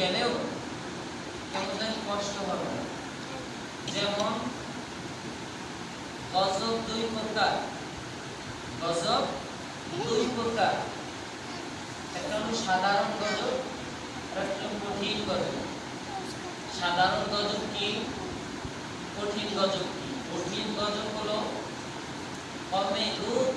গেলেও কেমন কষ্ট হবে না। যেমন, গজব দুই প্রকার। গজব দুই প্রকার। একটা হলো সাধারণ গজব একটা কঠিন গজব। সাধারণ গজব কি? কঠিন গজব কি? কঠিন গজব হলো কমে রূপ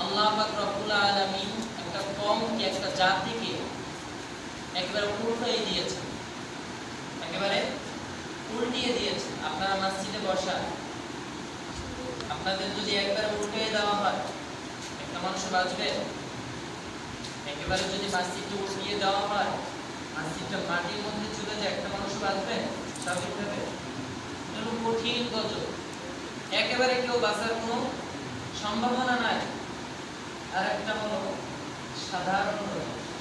আল্লাহ রব্বুল আলামিন একটা কমকে, একটা জাতিকে একেবারে উল্টাই দিয়েছেন। একেবারে উল্টিয়ে দিয়েছেন। আপনারা মসজিদে বসা আপনাদের যদি একবার উল্টে দেওয়া হয়, একটা মানুষ বাঁচবে? একেবারে যদি মসজিদটা উল্টিয়ে দেওয়া হয়, মসজিদটা মাটির মধ্যে চলে যায়, একটা মানুষ বাঁচবে? স্বাভাবিকভাবে? হলো কঠিন গজব একেবারে কেউ বাঁচার কোনো সম্ভাবনা নাই। আর একটা হলো সাধারণ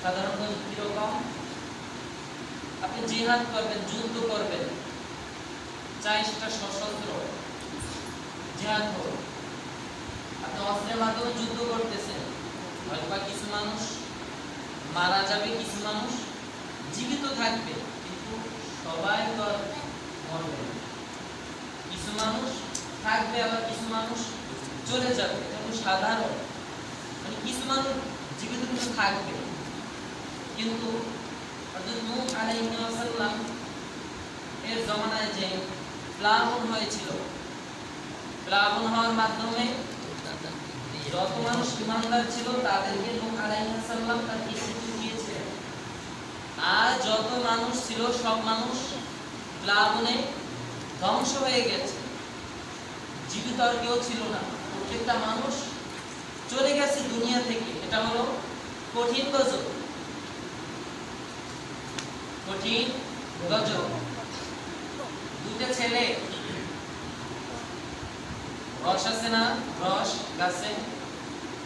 সাধারণ কীরকম? আপনি জিহাদ করবেন, যুদ্ধ করবেন, চাই সেটা সশস্ত্র জিহাদ হোক। আপনি অস্ত্রের মাধ্যমে যুদ্ধ করতেছেন হয়তো কিছু মানুষ মারা যাবে, কিছু মানুষ জীবিত থাকবে, কিন্তু সবাই তো মরবে কিছু মানুষ থাকবে, আবার কিছু মানুষ চলে যাবে এটা সাধারণ। মানে কিছু মানুষ জীবিত থাকবে, কিন্তু হযরত নূহ আলাইহিস সালাম এর জমানায় যে প্লাবন হয়েছিল, প্লাবন হওয়ার মাধ্যমে যত মানুষ ইমানদার ছিল, তাদেরকে নূহ আলাইহিস সালাম আর যত মানুষ ছিল, সব মানুষ প্লাবনে ধ্বংস হয়ে গেছে। জীবিত আর কেউ ছিল না। প্রত্যেকটা মানুষ চলে গেছে দুনিয়া থেকে। এটা হলো কঠিন গজব কঠিন গজব ছেলে। রস আছে না? রস, গাছে?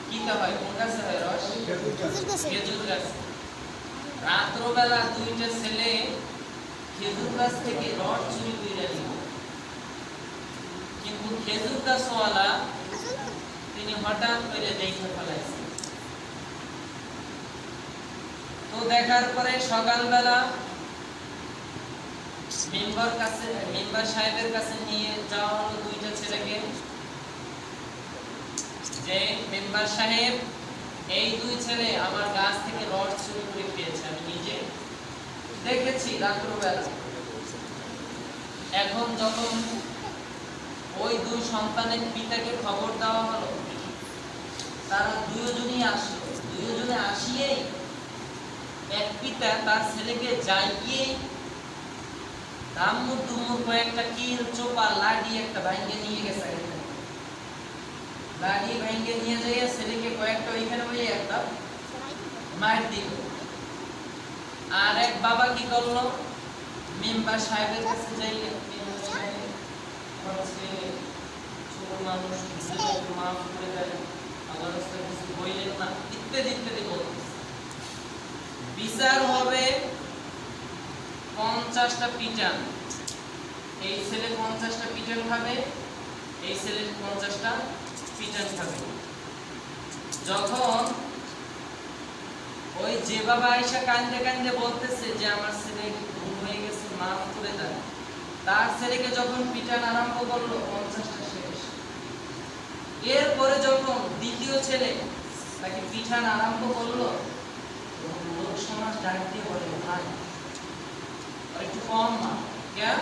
কিটা হয়? কোন গাছে হয় রস? খেজুর গাছ। রাত্রবেলা দুইটা ছেলে খেজুর গাছ থেকে রস চুরি করে নিল। কিন্তু খেজুর গাছওয়ালা তিনি হঠাৎ করে দেখে ফেলাইছে। তো দেখার পরে সকালবেলা মেম্বার কাছে, মেম্বার সাহেবের কাছে নিয়ে যাওয়া হলো দুইটা ছেলেকে। যে মেম্বার সাহেব, এই দুই ছেলে আমার গাছ থেকে রড চুরি করে খেয়েছে, আমি নিজে দেখেছি রাত্রবেলা। এখন যখন ওই দুই সন্তানের পিতাকে খবর দেওয়া হলো, তারা দুজনই আসলো। দুজনে আসিয়েই এক পিতা তার ছেলেকে যাইয়ে দাম্মুর দুম্মুর কয়েকটা কিল, চোপা লাডি একটা ভাঙ্গে নিয়ে গেছে। লাডি ভাঙ্গে নিয়ে যাইয়া ছেলেকে কয়েকটা ওইখানে ওই একটা মার দিল। আর এক বাবা কি করল? মেম্বার সাহেবের কাছে বলতেছে। বিচার হবে পঞ্চাশটা পিটান। এই ছেলে পঞ্চাশটা পিটান খাবে, এই ছেলে পঞ্চাশটা পিটান খাবে। যখন ওই যে বাবা আইসা কান্দে কান্দে বলতেছে যে আমার ছেলে ভুল হয়ে গেছে, মাফ করে দেন। তার ছেলেকে যখন পিটান আরম্ভ করল, পঞ্চাশটা শেষ। এরপরে যখন দ্বিতীয় ছেলে তাকে পিঠান আরম্ভ করল লোক সমাজ ডাক দিয়ে বলে, ভাই একটু কম মা কেন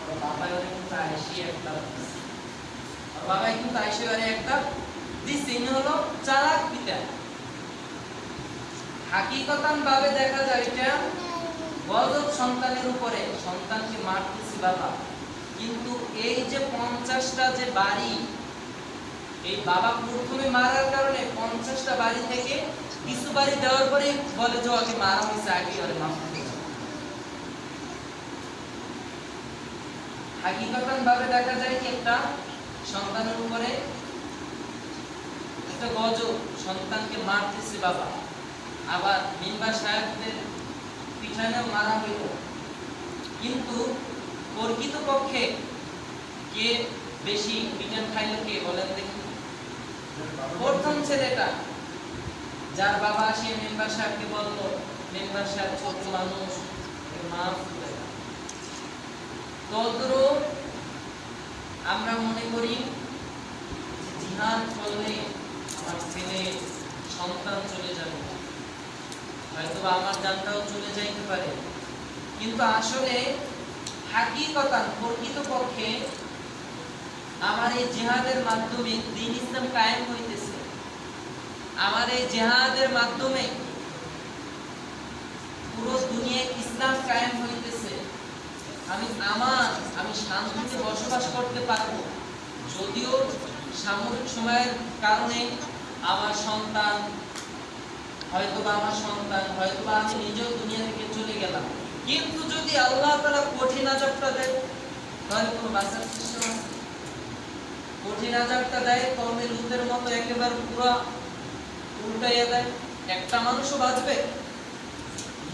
ওর বাবা ওরে কিন্তু আইসি একটা ওর বাবা কিন্তু আইসি ওরে একটা দিছে হলো চালাক পিতা হাকিকতান ভাবে দেখা যায় এটা গজব সন্তানের উপরে, সন্তানকে মারতেছি বাবা। কিন্তু এই যে পঞ্চাশটা যে বাড়ি, এই বাবা প্রথমে মারার কারণে পঞ্চাশটা বাড়ি থেকে কিছু বাড়ি দেওয়ার পরে বলে যে ওকে মারা হয়েছে, আগে ওরে মাফ করে দাও। ভাবে দেখা যায় কি একটা সন্তানের উপরে একটা গজব সন্তানকে মারতেছে বাবা আবার মিম্বার সাহেবদের পিছনেও মারা হইল কিন্তু প্রকৃতপক্ষে কে বেশি পিটান খাইলো কে বলেন দেখি প্রথম ছেলেটা, যার বাবা সে মেম্বার সাহেবকে বলল, মেম্বার সাহেব ছোট মানুষ মাফ করে। তদ্রূপ আমরা মনে করি জিহাদ করলে আমার ছেলে সন্তান চলে যাবে হয়তো আমার চলে যাইতে পারে। কিন্তু আসলে হাকিকতান প্রকৃতপক্ষে আমার এই জিহাদের মাধ্যমে দিন ইসলাম কায়েম হইতেছে। আমার এই জিহাদের মাধ্যমে পুরো দুনিয়ায় ইসলাম কায়েম হইতেছে। আমি আমার, আমি শান্তিতে বসবাস করতে পারব। যদিও সাময়িক সময়ের কারণে আমার সন্তান হয়তো বা আমার সন্তান হয়তো বা আমি নিজেও দুনিয়া থেকে চলে গেলাম। কিন্তু যদি আল্লাহ তাআলা কঠিন আযাবটা দেয়, তাহলে কোনো বাঁচার চেষ্টা আছে? কঠিন আযাবটা দেয়, কওমে লুতের মতো একেবারে পুরো উল্টাইয়া দেয়। একটা মানুষও বাঁচবে?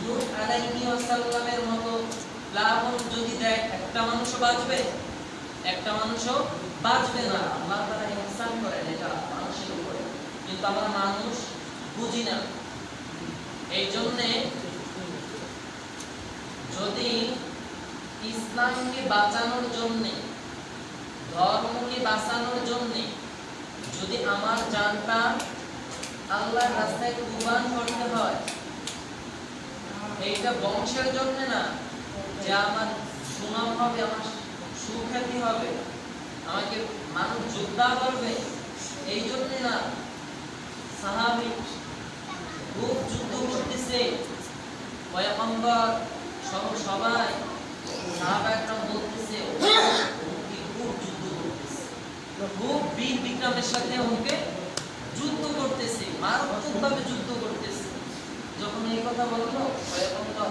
নূহ আলাইহি ওয়াসাল্লামের মতো লাভন যদি দেয়, একটা মানুষও বাঁচবে, একটা মানুষও বাঁচবে না। আল্লাহ তাআলা ইহসান করেন, এটা মানুষের উপরে। কিন্তু আমরা মানুষ বুঝি না। এই জন্যে যদি ইসলামকে বাঁচানোর জন্যে, ধর্মকে বাঁচানোর জন্যে যদি আমার জানটা আল্লাহর রাস্তায় কুরবান করতে হয়, এইটা বংশের জন্য না যে আমার সুনাম হবে, আমার সুখ্যাতি হবে, আমাকে মানুষ যোদ্ধা করবে, এই জন্য না সাহাবি খুব যুদ্ধ করতেছে। সবাই খুব যুদ্ধ করতেছে সাথে ওকে যুদ্ধ করতেছে, মারাত্মকভাবে যুদ্ধ করতেছে। যখন এই কথা বলল, পয়গম্বর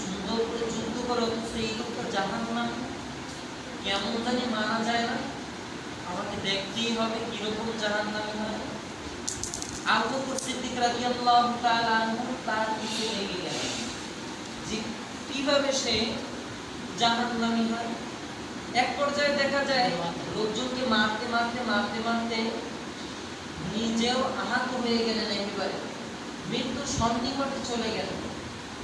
সুন্দর করে যুদ্ধ করে অথচ এই লোকটা জাহান্নাম কেমন জানি মানা যায় না আমাকে দেখতেই হবে কীরকম জাহান্নামী হয়। আবু বকর সিদ্দিক রাদিয়াল্লাহু তাআলা তার পিছু লেগে গেলেন যে কীভাবে সে জাহান্নামী হয় এক পর্যায়ে দেখা যায় লোকজনকে মারতে মারতে মারতে মারতে নিজেও আহত হয়ে গেলেন একেবারে। মৃত্যুর সন্নিকটে চলে গেলেন।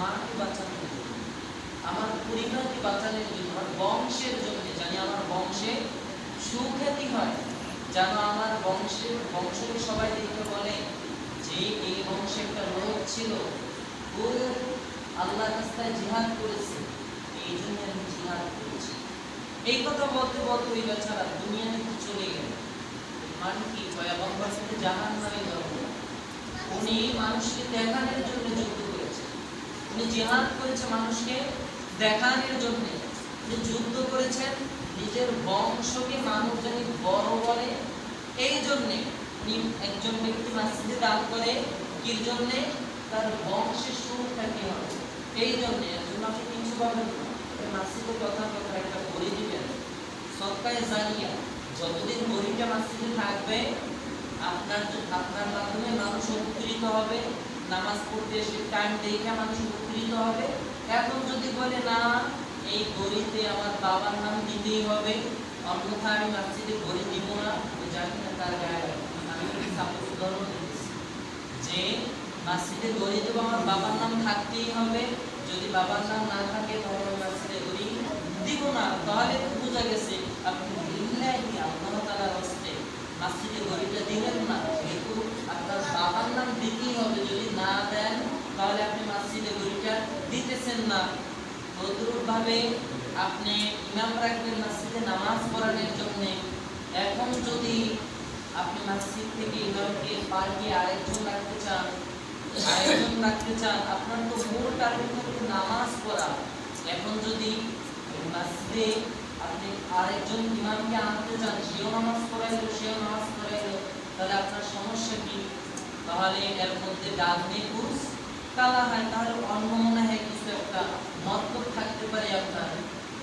মাকে বাঁচানোর জন্য আমার পরিবারকে বাঁচানোর জন্য আমার বংশের জন্য জানি আমার বংশে সুখ্যাতি হয় যেন আমার বংশের বংশকে সবাই দেখে বলে যে এই বংশে একটা লোক ছিল ও আল্লাহ রাস্তায় জিহাদ করেছে এই জন্য আমি জিহাদ করেছি এই কথা বলতে বলতে ওই বেচারা দুনিয়া থেকে চলে গেল মানে কি পয়গম্বর সাথে জাহান নামে উনি মানুষকে দেখানোর জন্য যুদ্ধ উনি জিহাদ করেছে মানুষকে দেখানোর জন্য উনি যুদ্ধ করেছেন, নিজের বংশকে মানুষ জানি বড় বলে। এই জন্যে একজন ব্যক্তি মাসজিদে দান করে কি জন্যে? তার বংশের সুরক্ষাটি হবে? এই জন্যে একজন আপনি কিছু পাবেন না। মাসজিদের কথা কথা একটা বলে দিবেন। সৎকায় জানিয়া যতদিন গরিবটা মাসজিদে থাকবে, আপনার আপনার মাধ্যমে মানুষ উপকৃত হবে। নামাজ পড়তে এসে টাইম দেখে মানুষ উপকৃত হবে। এখন যদি বলে, না, এই গরিতে আমার বাবার নাম দিতেই হবে, অন্যথা আমি মসজিদে গড়ি দিব না। আমি জানি না তার গায়ে আমি সাপোজ উদাহরণ যে মসজিদে গড়ি দেবো, আমার বাবার নাম থাকতেই হবে। যদি বাবার নাম না থাকে, তাহলে আমি মসজিদে গড়ি দিব না। তাহলে বোঝা গেছে, আপনি লিল্লাহি আল্লাহ তাআলার হস্তে মসজিদে গড়িটা দিলেন না। যেহেতু আপনার বাবার নাম দিতেই হবে, যদি না দেন, তাহলে আপনি মসজিদে গড়িটা দিতেছেন না। তদ্রুপভাবে আপনি ইমাম রাখবেন মসজিদে, নামাজ পড়ানোর জন্য। এখন যদি আপনি মসজিদ থেকে ইমামকে পাল্টিয়ে আরেকজন রাখতে চান, আরেকজন রাখতে চান, আপনার তো মূল টার্গেট হচ্ছে নামাজ পড়া। এখন যদি মসজিদে আপনি আরেকজন ইমামকে আনতে চান, সেও নামাজ পড়াইলো, সেও নামাজ পড়াইলো তাহলে আপনার সমস্যা কি? তাহলে এর মধ্যে নিকুজ কালা হয় তাহলে অন্য মনে হয় কিছু একটা থাকতে পারে আপনার।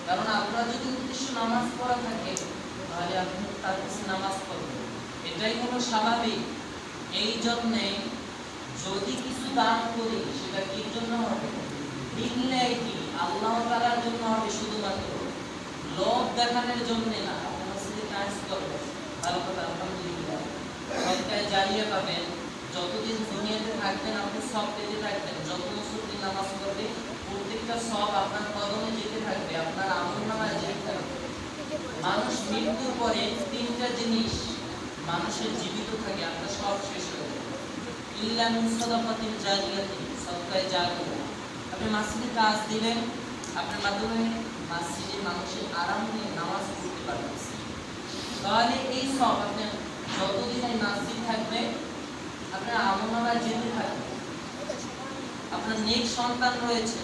কারণ আপনার যদি উদ্দেশ্য নামাজ পড়া থাকে, তাহলে আপনি তার কাছে নামাজ পড়বেন। এটাই হলো স্বাভাবিক। এই জন্যে যদি কিছু দান করি, সেটা কি জন্য হবে? লিল্লাহি আল্লাহ তাআলার জন্য হবে শুধুমাত্র। লোক দেখানোর জন্য না আপনি মসজিদে কাজ করবেন ভালো কথা, আলহামদুলিল্লাহ। সদকায় জারিয়া পাবেন। যতদিন দুনিয়াতে থাকবেন, আপনি সব পেতে থাকবেন। যত মুসলিম নামাজ পড়বে প্রত্যেকটা সব আপনার কদমে যেতে থাকবে, আপনার আমল নামায় যেতে থাকবে। মানুষ মৃত্যুর পরে তিনটা জিনিস মানুষের জীবিত থাকে, আপনার সব শেষ হয়ে যাবে। ইল্লা সাদাকাতিন জারিয়াতিন সদকায়ে জারিয়া। আপনি মসজিদে কাজ দিলেন, আপনার মাধ্যমে মসজিদে মানুষের আরাম নিয়ে নামাজ পড়তে পারবেন। তাহলে এই সব আপনি যতদিন এই মসজিদ থাকবে, আপনার আমনামায় যেতে থাকবে। আপনার নেক সন্তান রয়েছে।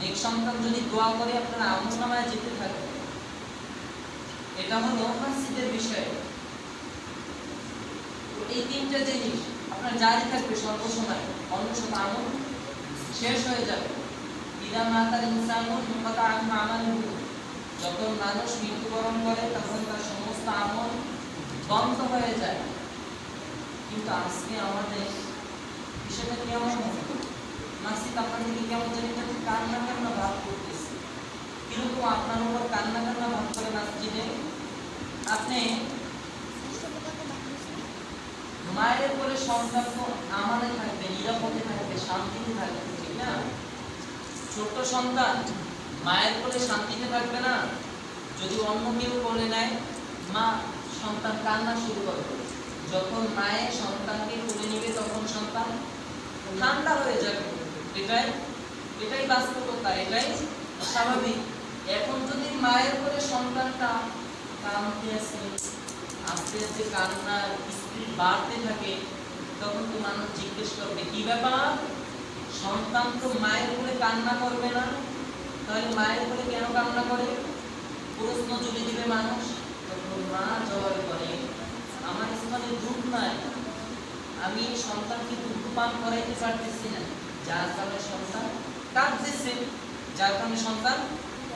নেক সন্তান যদি দোয়া করে, আপনার আমনামায় যেতে থাকবে। এটা হলো মসজিদের বিষয়। এই তিনটা জিনিস আপনার জারি থাকবে সর্বসময়। অন্য আমল শেষ হয়ে যাবে। ইদা মাতার ইনসানুন মুকাতা আমালুহু যখন মানুষ মৃত্যুবরণ করে, তখন তার সমস্ত আমল বন্ধ হয়ে যায়। কিন্তু আজকে আমাদের বিষয়টা কেমন মাসিক আপনার দিকে কেমন জানি একটা কান্না কান্না ভাব করতেছে। কীরকম আপনার উপর কান্না কান্না ভাব করে মসজিদে? আপনি মায়ের কোলে সন্তান তো আমানে থাকবে, নিরাপদে থাকবে, শান্তিতে থাকবে, ঠিক না? ছোট্ট সন্তান, মায়ের কোলে শান্তিতে থাকবে না। যদি অন্য কেউ কোলে নেয় মা সন্তান কান্না শুরু করবে যখন মায়ের সন্তানকে কোলে নিবে, তখন সন্তান ঠান্ডা হয়ে যাবে। এটাই এটাই বাস্তবতা, এটাই স্বাভাবিক। এখন যদি মায়ের কোলে সন্তানটা কাঁদতে আছে আস্তে আস্তে কান্নার স্পিড বাড়তে থাকে, তখন তো মানুষ জিজ্ঞেস করবে, কি ব্যাপার? সন্তান তো মায়ের কোলে কান্না করবে না? তাহলে মায়ের কোলে কেন কান্না করে? প্রশ্ন জুড়ে দিবে মানুষ। তখন মা জবাব করে, আমার দুধ নাই। আমি সন্তানকে দুধ পান করাইতে পারতেছি না। যার কারণে সন্তান কাঁদতেছে, যার কারণে সন্তান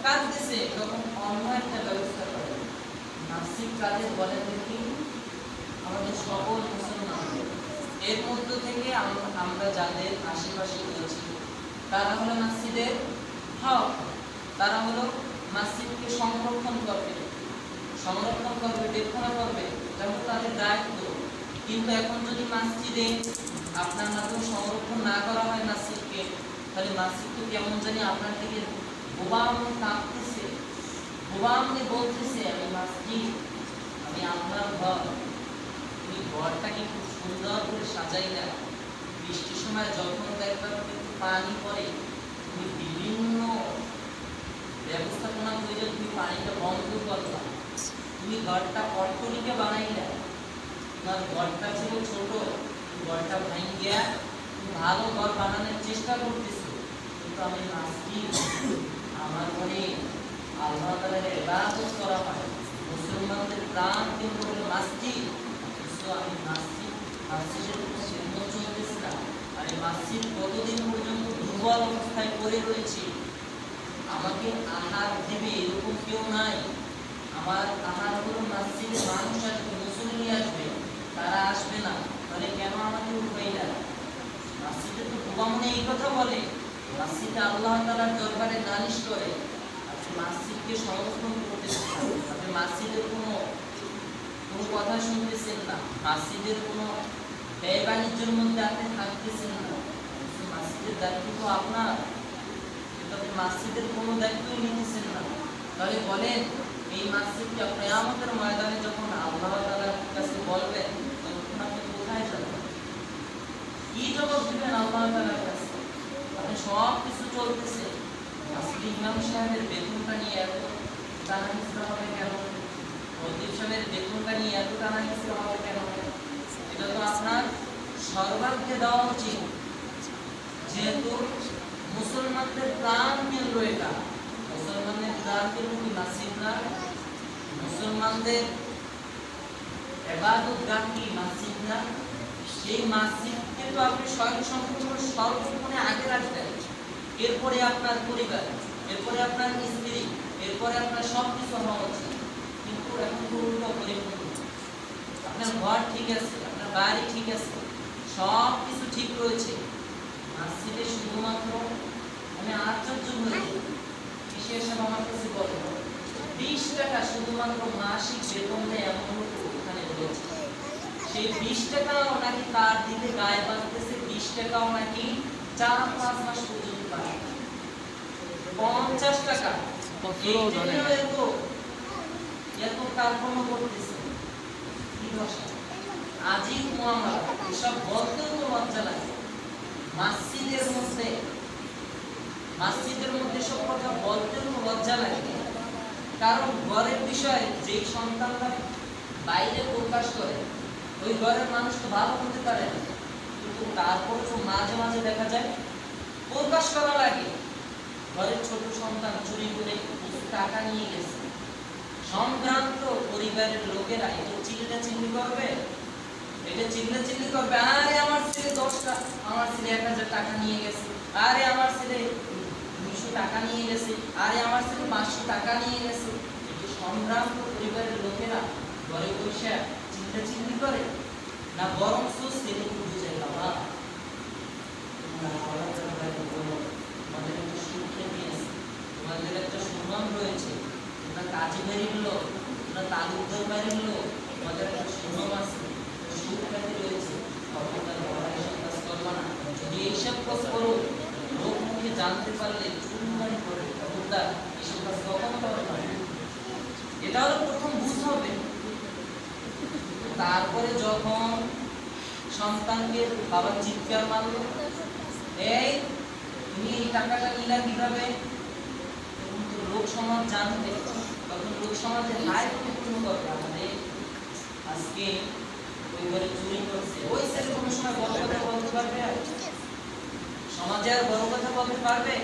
কাঁদতেছে অন্য একটা ব্যবস্থা করে। বলে দেখি, আমাদের সকল মুসলমান। এর মধ্য থেকে আমরা যাদের আশেপাশে রয়েছি, তারা হলো মসজিদের হক। তারা হলো মসজিদকে সংরক্ষণ সংরক্ষণ করবে দেখানো করবে হলো তাদের দায়িত্ব। কিন্তু এখন যদি মসজিদে আপনার মাধ্যমে সংরক্ষণ না করা হয় মসজিদকে, তাহলে মসজিদ তো কেমন জানি আপনার থেকে বোবা বোবাম কাঁপতেছে। বোবামনে বলতেছে, আমি মসজিদ, আমি আপনার ঘর। তুমি ঘরটাকে খুব সুন্দর করে সাজাই সাজাইলা। বৃষ্টির সময় যখন দেখবা একটু পানি পড়ে, তুমি বিভিন্ন ব্যবস্থাপনা করে তুমি পানিটা বন্ধ করলা। তুমি ঘরটা অট্টরিকা বানাইলা তোমার ঘরটা ছিল ছোট, ঘরটা ভাঙিয়া ভালো ঘর বানানোর চেষ্টা করতেছো। কিন্তু আমি মসজিদ আমার মনে আল্লাহ তাআলার ইবাদত করা হয়। মুসলমানদের প্রাণ কিন্তু হলো মসজিদ তো আমি মসজিদ মসজিদের চিহ্ন চলতেছে না। আর এই মসজিদ কতদিন পর্যন্ত দুর্বল অবস্থায় পড়ে রয়েছে, আমাকে আহার দেবে এরকম কেউ নাই। আমার আহার হলো মসজিদে মানুষ আসবে মুসলিম আসবে, তারা আসবে না। তাহলে কেন আমাকে উঠাইলা? মসজিদে তো বোবা মনে এই কথা বলে। মসজিদে আল্লাহ তাআলার দরবারে নালিশ করে। আপনি মসজিদকে সংরক্ষণ করতেছেন না। আপনি মসজিদের কোনো কোনো কথা শুনতেছেন না। মসজিদের কোনো ব্যয় বাণিজ্যের মধ্যে আপনি থাকতেছেন না। কিন্তু মসজিদের দায়িত্ব তো আপনার। কিন্তু আপনি মসজিদের কোনো দায়িত্বই নিতেছেন না। তাহলে বলেন এই মসজিদটা কিয়ামতের ময়দানে যখন আল্লাহ তাআলার কাছে বলবেন, তখন আপনি কোথায় যাবেন? কি জবাব দিবেন আল্লাহ তাআলার কাছে? আপনি সব কিছু চলতেছে। আজকে ইমাম সাহেবের বেতনটা নিয়ে এত টানা হিসেবে হবে কেন? মন্দির সাহেবের বেতনটা নিয়ে এত টানা হিসেবে হবে কেন? এটা তো আপনার সর্বাগ্যে দেওয়া উচিত। যেহেতু মুসলমানদের প্রাণ কেন্দ্র এটা। কেন্দ্র কি না মুসলমানদের এবাদত গান কি? মসজিদ না সেই মসজিদকে তো আপনি স্বয়ং সম্পূর্ণ সর্বক্ষণে আগে রাখবেন এরপরে আপনার পরিবার, এরপরে আপনার স্ত্রী, এরপরে আপনার সব কিছু হওয়া উচিত। কিন্তু এখন উল্টো পরিপূর্ণ আপনার ঘর ঠিক আছে, আপনার বাড়ি ঠিক আছে সব কিছু ঠিক রয়েছে। মসজিদে শুধুমাত্র আমি আশ্চর্য হয়েছি কিসে এসব আমার কাছে বলো। বিশ টাকা শুধুমাত্র মাসিক বেতন দেয় এমন লোক ওখানে রয়েছে। সেই বিশ টাকাও নাকি তার দিতে গায়ে বাঁধতেছে? বিশ টাকাও নাকি চার পাঁচ মাস পর্যন্ত পায় পঞ্চাশ টাকা। এইদিনেও এত এত কার্পণ্য করতেছে। কি এসব বলতেও তো লজ্জা লাগে। মসজিদের মধ্যে মসজিদের মধ্যে সব কথা বলতেও লজ্জা লাগে। কারণ ঘরের বিষয়ে যেই সন্তানরা বাইরে প্রকাশ করে, ওই ঘরের মানুষ তো ভালো হতে পারে না। কিন্তু তারপরে তো মাঝে মাঝে দেখা যায়, প্রকাশ করা লাগে। ঘরের ছোট সন্তান চুরি করে টাকা নিয়ে গেছে। সম্ভ্রান্ত পরিবারের লোকেরা এটা চিল্লা চিল্লি করবে? এটা চিল্লা চিল্লি করবে? আরে আমার ছেলে দশটা, আমার ছেলে এক হাজার টাকা নিয়ে গেছে। আরে আমার ছেলে টাকা নিয়ে গেছে। আরে আমার ছেলে পাঁচশো টাকা নিয়ে গেছে। এটা সম্ভ্রান্ত পরিবারের লোকেরা ঘরে বসে চিল্লা চিল্লি করে। না বরং ছেলেকে বুঝে বাবা জানতে পারলে করে খবরদার কাজ কখনো এটা হলো প্রথম বুঝ হবে তারপরে যখন সন্তানকে বাবা চিৎকার মারলো এই তুমি এই টাকাটা নিলা কীভাবে লোক সমাজ জানবে তখন লোক সমাজে হাই পরিপূর্ণ করবে আমাদের আজকে ওই ঘরে চুরি করছে ওই ছেলে সময় বড় কথা বলতে পারবে আর সমাজে আর বড় কথা বলতে পারবে